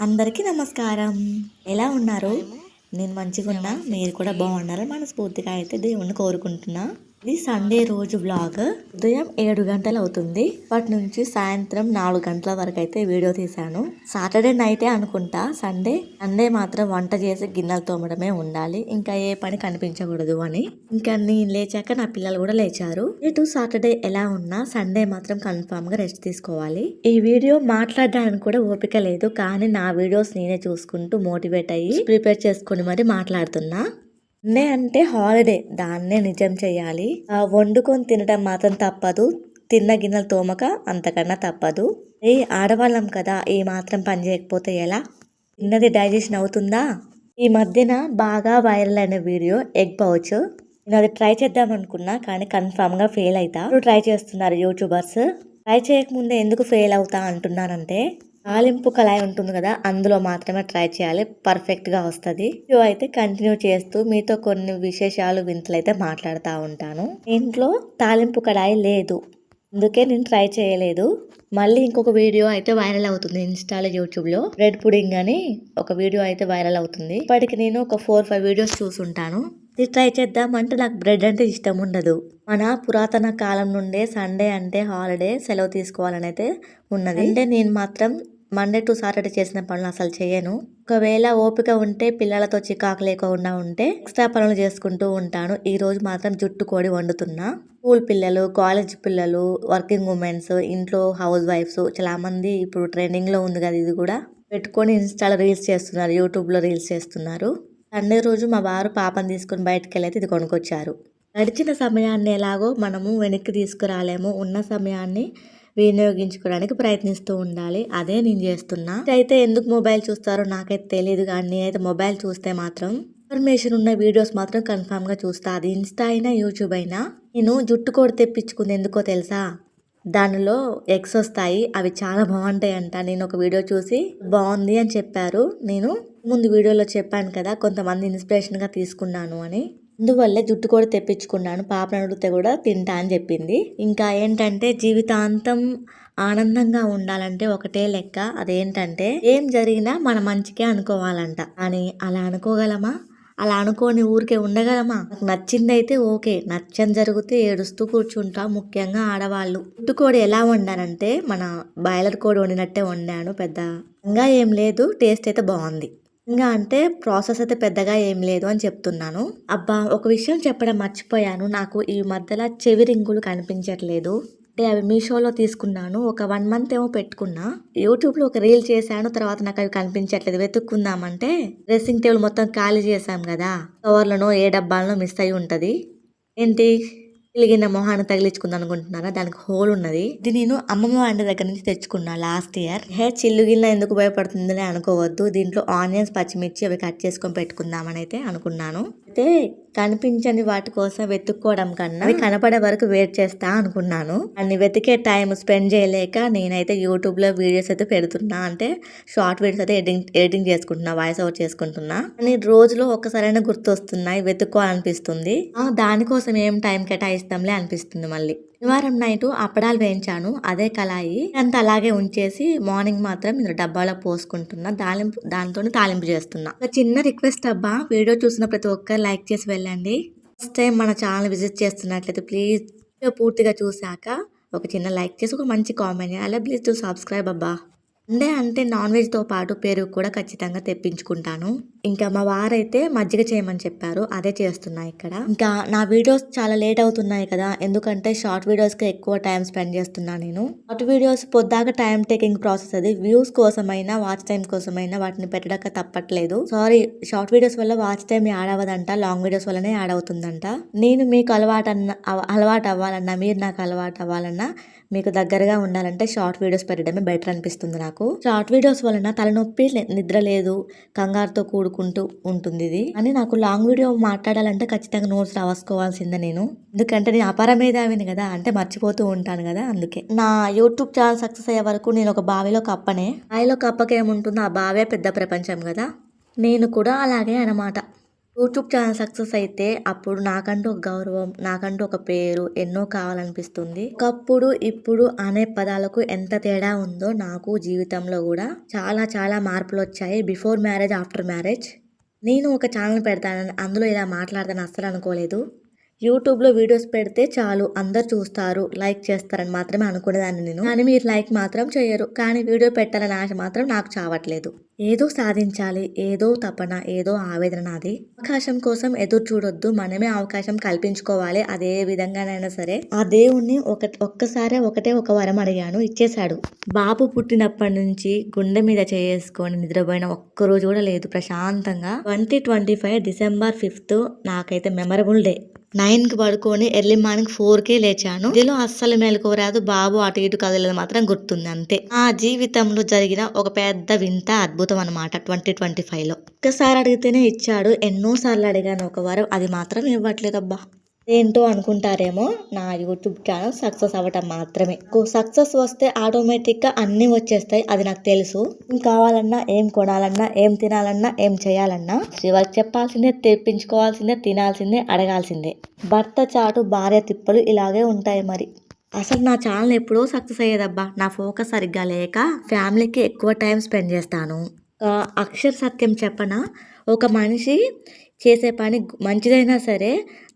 అందరికీ నమస్కారం. ఎలా ఉన్నారు? నేను మంచిగా ఉన్నా మీరు కూడా బాగున్నారని మనస్ఫూర్తిగా అయితే దేవుణ్ణి కోరుకుంటున్నా. ఇది సండే రోజు వ్లాగ్ ఉదయం ఏడు గంటలు అవుతుంది వాటి నుంచి సాయంత్రం నాలుగు గంటల వరకు అయితే వీడియో తీశాను. సాటర్డే నైటే అనుకుంటా. సండే సండే మాత్రం వంట చేసి గిన్నెలు తోమడమే ఉండాలి. ఇంకా ఏ పని కనిపించకూడదు అని. ఇంకా నేను లేచాక నా పిల్లలు కూడా లేచారు. ఇటు సాటర్డే ఎలా ఉన్నా సండే మాత్రం కన్ఫామ్గా రెస్ట్ తీసుకోవాలి. ఈ వీడియో మాట్లాడడానికి కూడా ఓపిక లేదు. కానీ నా వీడియోస్ నేనే చూసుకుంటూ మోటివేట్ అయ్యి ప్రిపేర్ చేసుకుని మరి మాట్లాడుతున్నా. సండే అంటే హాలిడే దాన్నే నిజం చేయాలి ఆ వండుకొని తినడం మాత్రం తప్పదు. తిన్న గిన్నెలు తోమక అంతకన్నా తప్పదు. ఏ ఆడవాళ్ళం కదా ఏ మాత్రం పని చేయకపోతే ఎలా? తిన్నది డైజెషన్ అవుతుందా? ఈ మధ్యన బాగా వైరల్ అయిన వీడియో ఎగ్ పౌచ్. నేను అది ట్రై చేద్దాం అనుకున్నా కానీ కన్ఫామ్గా ఫెయిల్ అవుతా ట్రై చేస్తున్నారు యూట్యూబర్స్? ట్రై చేయకముందే ఎందుకు ఫెయిల్ అవుతా అంటున్నానంటే తాలింపు కళాయి ఉంటుంది కదా అందులో మాత్రమే ట్రై చేయాలి. పర్ఫెక్ట్గా వస్తుంది. వీడియో అయితే కంటిన్యూ చేస్తూ మీతో కొన్ని విశేషాలు వింతలు అయితే మాట్లాడుతూ ఉంటాను. ఇంట్లో తాలింపు కళాయి లేదు. అందుకే నేను ట్రై చేయలేదు. మళ్ళీ ఇంకొక వీడియో అయితే వైరల్ అవుతుంది ఇన్స్టాలో యూట్యూబ్లో రెడ్ బ్రెడ్ పుడింగ్ అని ఒక వీడియో అయితే వైరల్ అవుతుంది. ఇప్పటికి నేను ఒక ఫోర్ ఫైవ్ వీడియోస్ చూసుంటాను. ఇది ట్రై చేద్దామంటే నాకు బ్రెడ్ అంటే ఇష్టం ఉండదు. మన పురాతన కాలం నుండే సండే అంటే హాలిడే సెలవు తీసుకోవాలని అయితే ఉన్నది. అంటే నేను మాత్రం మండే టు సాటర్డే చేసిన పనులు అసలు చేయను. ఒకవేళ ఓపిక ఉంటే పిల్లలతో చికాకు లేకుండా ఉంటే ఎక్స్ట్రా పనులు చేసుకుంటూ ఉంటాను. ఈ రోజు మాత్రం జుట్టు కోడి వండుతున్నా. స్కూల్ పిల్లలు కాలేజ్ పిల్లలు వర్కింగ్ ఉమెన్స్ ఇంట్లో హౌస్ వైఫ్స్ చాలా మంది ఇప్పుడు ట్రెండింగ్లో ఉంది కదా ఇది కూడా. పెట్టుకొని ఇన్స్టాలో రీల్స్ చేస్తున్నారు యూట్యూబ్లో రీల్స్ చేస్తున్నారు. సండే రోజు మా వారు పాపని తీసుకుని బయటకు వెళ్ళైతే ఇది కొనుక్కొచ్చారు. గడిచిన సమయాన్ని ఎలాగో మనము వెనక్కి తీసుకురాలేము. ఉన్న సమయాన్ని వినియోగించుకోవడానికి ప్రయత్నిస్తూ ఉండాలి. అదే నేను చేస్తున్నా. అయితే ఎందుకు మొబైల్ చూస్తారో నాకైతే తెలియదు కానీ నేనైతే మొబైల్ చూస్తే మాత్రం ఇన్ఫర్మేషన్ ఉన్న వీడియోస్ మాత్రం కన్ఫామ్గా చూస్తా. అది ఇన్స్టా అయినా యూట్యూబ్ అయినా. నేను జుట్టు కోడి తెప్పించుకుంది ఎందుకో తెలుసా? దానిలో ఎగ్స్ వస్తాయి. అవి చాలా బాగుంటాయి అంట నేను ఒక వీడియో చూసి బాగుంది అని చెప్పారు. నేను ముందు వీడియోలో చెప్పాను కదా కొంతమంది ఇన్స్పిరేషన్గా తీసుకున్నాను అని. అందువల్లే జుట్టు కూడా తెప్పించుకున్నాను. పాపను అడిగితే కూడా తింటా అని చెప్పింది. ఇంకా ఏంటంటే జీవితాంతం ఆనందంగా ఉండాలంటే ఒకటే లెక్క. అదేంటంటే ఏం జరిగినా మన మంచికే అనుకోవాలంట. అని అలా అనుకోగలమా? అలా అనుకోని ఊరికే ఉండగలమా? నాకు ఓకే. నచ్చని జరిగితే ఏడుస్తూ కూర్చుంటా ముఖ్యంగా ఆడవాళ్ళు. పుట్టుకోడి ఎలా వండానంటే మన బాయిలర్ కోడి వండినట్టే వండాను. పెద్ద ఇంకా ఏం లేదు. టేస్ట్ అయితే బాగుంది. ఇంకా అంటే ప్రాసెస్ అయితే పెద్దగా ఏం లేదు అని చెప్తున్నాను. అబ్బా ఒక విషయం చెప్పడం మర్చిపోయాను. నాకు ఈ మధ్యలో చెవి రింగులు కనిపించట్లేదు. అంటే అవి మీషోలో తీసుకున్నాను. ఒక వన్ మంత్ ఏమో పెట్టుకున్నా. యూట్యూబ్లో ఒక రీల్ చేశాను. తర్వాత నాకు అవి కనిపించట్లేదు. వెతుక్కుందామంటే డ్రెస్సింగ్ టేబుల్ మొత్తం ఖాళీ చేశాం కదా. కవర్లను ఏ డబ్బాలను మిస్ అయి ఉంటుంది. ఏంటి? పిలిగిన మొహాన్ని తగిలించుకుందాం అనుకుంటున్నారా? దానికి హోల్ ఉన్నది. ఇది నేను అమ్మమ్మ వంట దగ్గర నుంచి తెచ్చుకున్నా లాస్ట్ ఇయర్. హే చిల్లు గిన్నె ఎందుకు భయపడుతుందని అనుకోవద్దు. దీంట్లో ఆనియన్స్ పచ్చిమిర్చి అవి కట్ చేసుకొని పెట్టుకుందామని అయితే అనుకున్నాను. అయితే కనిపించని వాటి కోసం వెతుక్కోవడం కన్నా అవి కనపడే వరకు వెయిట్ చేస్తా అనుకున్నాను. అన్ని వెతికే టైం స్పెండ్ చేయలేక నేనైతే యూట్యూబ్లో వీడియోస్ అయితే పెడుతున్నా. అంటే షార్ట్ వీడియోస్ అయితే ఎడిటింగ్ ఎడిటింగ్ చేసుకుంటున్నా వాయిస్ ఓవర్ చేసుకుంటున్నా. కానీ రోజులో ఒక్కసారైనా గుర్తొస్తున్నాయి వెతుక్కోవాలనిపిస్తుంది దానికోసం ఏం టైం కేటాయిస్తాంలే అనిపిస్తుంది మళ్ళీ. శనివారం నైట్ అప్పడాలు వేయించాను అదే కళాయి. అంత అలాగే ఉంచేసి మార్నింగ్ మాత్రం ఇందులో డబ్బాలో పోసుకుంటున్నా తాలింపు దాంతో తాలింపు చేస్తున్నా. ఒక చిన్న రిక్వెస్ట్ అబ్బా వీడియో చూసిన ప్రతి ఒక్కరు లైక్ చేసి వెళ్ళండి. ఫస్ట్ టైం మన ఛానల్ విజిట్ చేస్తున్నట్లయితే ప్లీజ్ పూర్తిగా చూశాక ఒక చిన్న లైక్ చేసి ఒక మంచి కామెంట్ అలా ప్లీజ్ టు సబ్స్క్రైబ్ అబ్బా. అంటే అంటే నాన్ వెజ్తో పాటు పెరుగు కూడా ఖచ్చితంగా తెప్పించుకుంటాను. ఇంకా మా వారైతే మజ్జిగ చేయమని చెప్పారు. అదే చేస్తున్నా ఇక్కడ. ఇంకా నా వీడియోస్ చాలా లేట్ అవుతున్నాయి కదా. ఎందుకంటే షార్ట్ వీడియోస్కి ఎక్కువ టైం స్పెండ్ చేస్తున్నా నేను. షార్ట్ వీడియోస్ పొద్దాక టైం టేకింగ్ ప్రాసెస్ అది. వ్యూస్ కోసమైనా వాచ్ టైం కోసమైనా వాటిని పెట్టడాక తప్పట్లేదు. సారీ షార్ట్ వీడియోస్ వల్ల వాచ్ టైం యాడ్ అవ్వదంట. లాంగ్ వీడియోస్ వల్లనే యాడ్ అవుతుందంట. నేను మీకు అలవాటు అన్న అలవాటు అవ్వాలన్నా మీరు నాకు అలవాటు అవ్వాలన్నా మీకు దగ్గరగా ఉండాలంటే షార్ట్ వీడియోస్ పెట్టడమే బెటర్ అనిపిస్తుంది నాకు. షార్ట్ వీడియోస్ వలన తలనొప్పి లే- నిద్ర లేదు కంగారుతో కూడు కూడుకుంటూ ఉంటుంది ఇది. అని నాకు లాంగ్ వీడియో మాట్లాడాలంటే ఖచ్చితంగా నోట్స్ రాసుకోవాల్సిందే నేను. ఎందుకంటే నేను అపార మేధావిని కదా అంటే మర్చిపోతూ ఉంటాను కదా అందుకే. నా యూట్యూబ్ ఛానల్ సక్సెస్ అయ్యే వరకు నేను ఒక బావిలో కప్పనే. బావిలో కప్పకేముంటుందో ఆ బావే పెద్ద ప్రపంచం కదా. నేను కూడా అలాగే అన్నమాట. యూట్యూబ్ ఛానల్ సక్సెస్ అయితే అప్పుడు నాకంటూ ఒక గౌరవం నాకంటూ ఒక పేరు ఎన్నో కావాలనిపిస్తుంది. ఒకప్పుడు ఇప్పుడు అనే పదాలకు ఎంత తేడా ఉందో నాకు జీవితంలో కూడా చాలా చాలా మార్పులు వచ్చాయి. Before marriage after marriage. నేను ఒక ఛానల్ పెడతానని అందులో ఇలా మాట్లాడతాను అస్సలు అనుకోలేదు. యూట్యూబ్లో వీడియోస్ పెడితే చాలు అందరు చూస్తారు లైక్ చేస్తారని మాత్రమే అనుకునేదాన్ని నేను. కానీ మీరు లైక్ మాత్రం చేయరు. కానీ వీడియో పెట్టాలని ఆశ మాత్రం నాకు చావట్లేదు. ఏదో సాధించాలి ఏదో తపన ఏదో ఆవేదన నాది. అవకాశం కోసం ఎదురు చూడొద్దు మనమే అవకాశం కల్పించుకోవాలి అదే విధంగానైనా సరే. ఆ దేవుణ్ణి ఒక ఒక్కసారే ఒకటే ఒక వరం అడిగాను ఇచ్చేశాడు. బాబు పుట్టినప్పటి నుంచి గుండె మీద చేసుకొని నిద్రపోయిన ఒక్క రోజు కూడా లేదు ప్రశాంతంగా. Twenty twenty five December fifth నాకైతే మెమరబుల్ డే. నైన్కి పడుకొని ఎర్లీ మార్నింగ్ ఫోర్ కే లేచాను. ఇదిలో అస్సలు మేలుకో రాదు బాబు అటు ఇటు కదలేదు మాత్రం గుర్తుంది అంతే. ఆ జీవితంలో జరిగిన ఒక పెద్ద వింత అద్భుతం అనమాట ట్వంటీ ట్వంటీ ఫైవ్లో ఒక్కసారి అడిగితేనే ఇచ్చాడు. ఎన్నో సార్లు అడిగాను. ఒక వారం అది మాత్రం ఇవ్వట్లేదబ్బా. ఏంటో అనుకుంటారేమో నా యూట్యూబ్ ఛానల్ సక్సెస్ అవ్వటం మాత్రమే. సక్సెస్ వస్తే ఆటోమేటిక్గా అన్నీ వచ్చేస్తాయి అది నాకు తెలుసు. ఏం కావాలన్నా ఏం కొనాలన్నా ఏం తినాలన్నా ఏం చేయాలన్నా శివకి చెప్పాల్సిందే తెప్పించుకోవాల్సిందే తినాల్సిందే అడగాల్సిందే. భర్త చాటు భార్య తిప్పలు ఇలాగే ఉంటాయి మరి. అసలు నా ఛానల్ ఎప్పుడో సక్సెస్ అయ్యేదబ్బా. నా ఫోకస్ సరిగ్గా లేక ఫ్యామిలీకి ఎక్కువ టైం స్పెండ్ చేస్తాను. అక్షర సత్యం చెప్పన? ఒక మనిషి చేసే పని మంచిదైనా సరే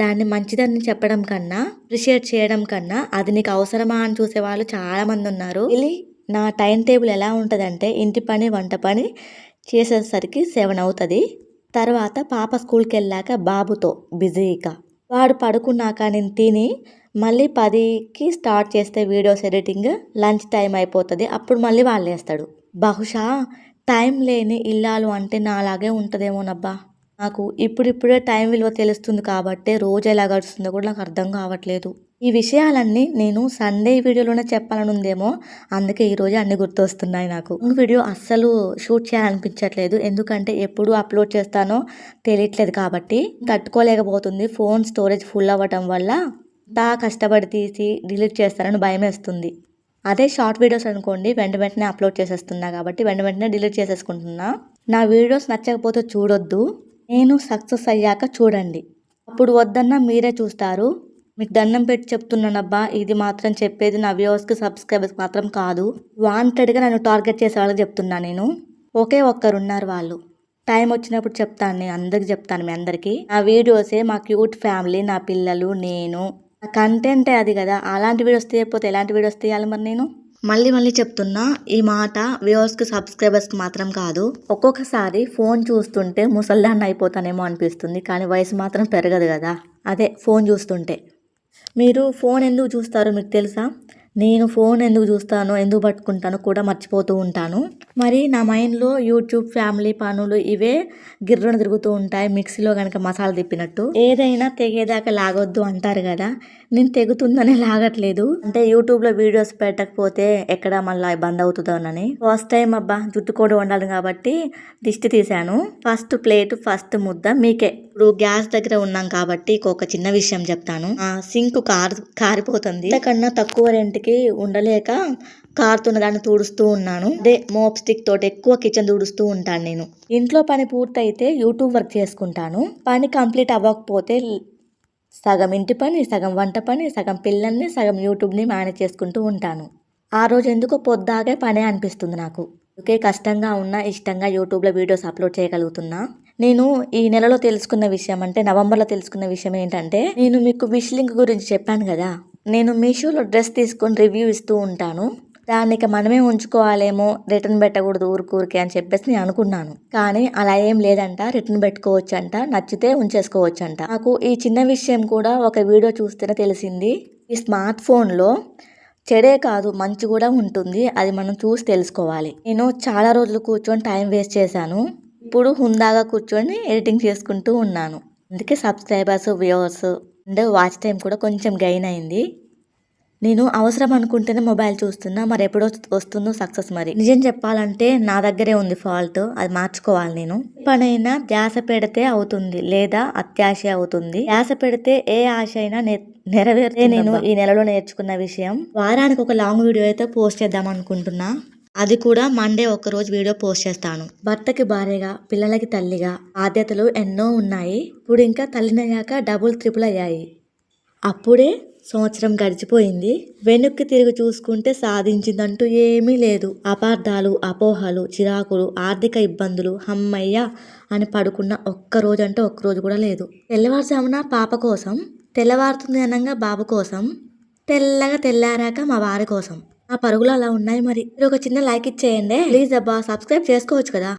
దాన్ని మంచిదని చెప్పడం కన్నా అప్రిషియేట్ చేయడం కన్నా అది నీకు అవసరమా అని చూసే వాళ్ళు చాలా మంది ఉన్నారు ఇది నా టైం టేబుల్ ఎలా ఉంటుందంటే ఇంటి పని వంట పని చేసేసరికి సెవెన్ అవుతుంది. తర్వాత పాప స్కూల్కి వెళ్ళాక బాబుతో బిజీగా. వాడు పడుకున్నాక నేను తిని మళ్ళీ పదికి స్టార్ట్ చేస్తే వీడియోస్ ఎడిటింగ్ లంచ్ టైం అయిపోతుంది. అప్పుడు మళ్ళీ వాళ్ళు వేస్తాడు బహుశా టైం లేని ఇల్లాలు అంటే నాలాగే ఉంటుందేమోనబ్బా. నాకు ఇప్పుడిప్పుడే టైం విలువ తెలుస్తుంది కాబట్టి రోజు ఎలా గడుస్తుందో కూడా నాకు అర్థం కావట్లేదు. ఈ విషయాలన్నీ నేను సండే వీడియోలోనే చెప్పాలని ఉందేమో అందుకే ఈరోజు అన్ని గుర్తొస్తున్నాయి నాకు. వీడియో అస్సలు షూట్ చేయాలనిపించట్లేదు. ఎందుకంటే ఎప్పుడు అప్లోడ్ చేస్తానో తెలియట్లేదు కాబట్టి తట్టుకోలేకపోతుంది. ఫోన్ స్టోరేజ్ ఫుల్ అవ్వటం వల్ల దా కష్టపడి తీసి డిలీట్ చేస్తానని భయం వేస్తుంది. అదే షార్ట్ వీడియోస్ అనుకోండి వెంట వెంటనే అప్లోడ్ చేసేస్తున్నా కాబట్టి వెంట వెంటనే డిలీట్ చేసేసుకుంటున్నా. నా వీడియోస్ నచ్చకపోతే చూడొద్దు. నేను సక్సెస్ అయ్యాక చూడండి. అప్పుడు వద్దన్నా మీరే చూస్తారు. మీకు దండం పెట్టి చెప్తున్నానబ్బా ఇది మాత్రం చెప్పేది నా వ్యూవర్స్కి సబ్స్క్రైబర్స్ మాత్రం కాదు. వాంటెడ్గా నన్ను టార్గెట్ చేసే వాళ్ళకి చెప్తున్నా నేను. ఒకే ఒక్కరున్నారు వాళ్ళు. టైం వచ్చినప్పుడు చెప్తాను నేను అందరికి చెప్తాను మీ అందరికీ. నా వీడియోసే మా క్యూట్ ఫ్యామిలీ నా పిల్లలు నేను. నా కంటెంటే అది కదా. అలాంటి వీడియోస్ తీయకపోతే ఎలాంటి వీడియోస్ తీయాలి మరి నేను? మళ్ళీ మళ్ళీ చెప్తున్నా ఈ మాట వ్యూవర్స్కి సబ్స్క్రైబర్స్కి మాత్రం కాదు. ఒక్కొక్కసారి ఫోన్ చూస్తుంటే ముసల్దాన్ని అయిపోతానేమో అనిపిస్తుంది కానీ వయసు మాత్రం పెరగదు కదా. అదే ఫోన్ చూస్తుంటే. మీరు ఫోన్ ఎందుకు చూస్తారో మీకు తెలుసా? నేను ఫోన్ ఎందుకు చూస్తానో ఎందుకు పట్టుకుంటానో కూడా మర్చిపోతూ ఉంటాను. మరి నా మైండ్లో యూట్యూబ్ ఫ్యామిలీ పనులు ఇవే గిర్రన తిరుగుతూ ఉంటాయి. మిక్సీలో కనుక మసాలా తిప్పినట్టు ఏదైనా తెగేదాకా లాగొద్దు అంటారు కదా. నేను తెగుతుందనే లాగట్లేదు. అంటే యూట్యూబ్లో వీడియోస్ పెట్టకపోతే ఎక్కడ మళ్ళీ బంద్ అవుతుందోనని. ఫస్ట్ టైం అబ్బా జుట్టు కూడా వండాలి కాబట్టి దిష్టి తీశాను. ఫస్ట్ ప్లేట్ ఫస్ట్ ముద్ద మీకే. ఇప్పుడు గ్యాస్ దగ్గర ఉన్నాం కాబట్టి ఒక చిన్న విషయం చెప్తాను. ఆ సింక్ కారు కారిపోతుంది. కన్నా తక్కువ రెంట్కి ఉండలేక కారుతున్న దాన్ని తుడుస్తూ ఉన్నాను. అదే మోప్ స్టిక్ తోటి ఎక్కువ కిచెన్ తుడుస్తూ ఉంటాను నేను. ఇంట్లో పని పూర్తయితే యూట్యూబ్ వర్క్ చేసుకుంటాను. పని కంప్లీట్ అవ్వకపోతే సగం ఇంటి పని సగం వంట పని సగం పిల్లల్ని సగం యూట్యూబ్ని మేనేజ్ చేసుకుంటూ ఉంటాను. ఆ రోజు ఎందుకో పొద్దాగే పనే అనిపిస్తుంది నాకు. ఓకే కష్టంగా ఉన్నా ఇష్టంగా యూట్యూబ్లో వీడియోస్ అప్లోడ్ చేయగలుగుతున్నా. నేను ఈ నెలలో తెలుసుకున్న విషయం అంటే నవంబర్లో తెలుసుకున్న విషయం ఏంటంటే నేను మీకు విష్ లింక్ గురించి చెప్పాను కదా. నేను మీషోలో డ్రెస్ తీసుకొని రివ్యూ ఇస్తూ ఉంటాను. దానికి మనమే ఉంచుకోవాలేమో రిటర్న్ పెట్టకూడదు ఊరికూరికే అని చెప్పేసి నేను అనుకున్నాను. కానీ అలా ఏం లేదంట రిటర్న్ పెట్టుకోవచ్చు అంట నచ్చితే ఉంచేసుకోవచ్చు అంట నాకు ఈ చిన్న విషయం కూడా ఒక వీడియో చూస్తేనే తెలిసింది. ఈ స్మార్ట్ ఫోన్లో చెడే కాదు మంచి కూడా ఉంటుంది. అది మనం చూసి తెలుసుకోవాలి. నేను చాలా రోజులు కూర్చొని టైం వేస్ట్ చేశాను. ఇప్పుడు హుందాగా కూర్చొని ఎడిటింగ్ చేసుకుంటూ ఉన్నాను. అందుకే subscribers viewers and watch time కూడా కొంచెం గెయిన్ అయింది. నేను అవసరం అనుకుంటేనే మొబైల్ చూస్తున్నా మరి ఎప్పుడు వస్తుందో సక్సెస్ మరి. నిజం చెప్పాలంటే నా దగ్గరే ఉంది ఫాల్ట్ అది మార్చుకోవాలి నేను. పనైనా ధ్యాస పెడితే అవుతుంది లేదా అత్యాశ అవుతుంది. ధ్యాస పెడితే ఏ ఆశ అయినా నెరవేరితే నేను ఈ నెలలో నేర్చుకున్న విషయం వారానికి ఒక లాంగ్ వీడియో అయితే పోస్ట్ చేద్దాం అనుకుంటున్నా. అది కూడా మండే ఒకరోజు వీడియో పోస్ట్ చేస్తాను. భర్తకి భార్యగా పిల్లలకి తల్లిగా బాధ్యతలు ఎన్నో ఉన్నాయి. ఇప్పుడు ఇంకా తల్లినయ్యాక డబుల్ త్రిపుల్ అయ్యాయి. అప్పుడే సంవత్సరం గడిచిపోయింది. వెనక్కి తిరిగి చూసుకుంటే సాధించిందంటూ ఏమీ లేదు. అపార్థాలు అపోహలు చిరాకులు ఆర్థిక ఇబ్బందులు హమ్మయ్య అని పడుకున్న ఒక్క రోజు అంటే ఒక్క రోజు కూడా లేదు. తెల్లవారుజామున పాప కోసం తెల్లవారుతుంది అనగా బాబు కోసం తెల్లగా తెల్లారాక మా వారి కోసం. ఆ పరుగులు అలా ఉన్నాయి మరి. మీరు ఒక చిన్న లైక్ ఇచ్చేయండి. ప్లీజ్ అబ్బా సబ్స్క్రైబ్ చేసుకోవచ్చు కదా.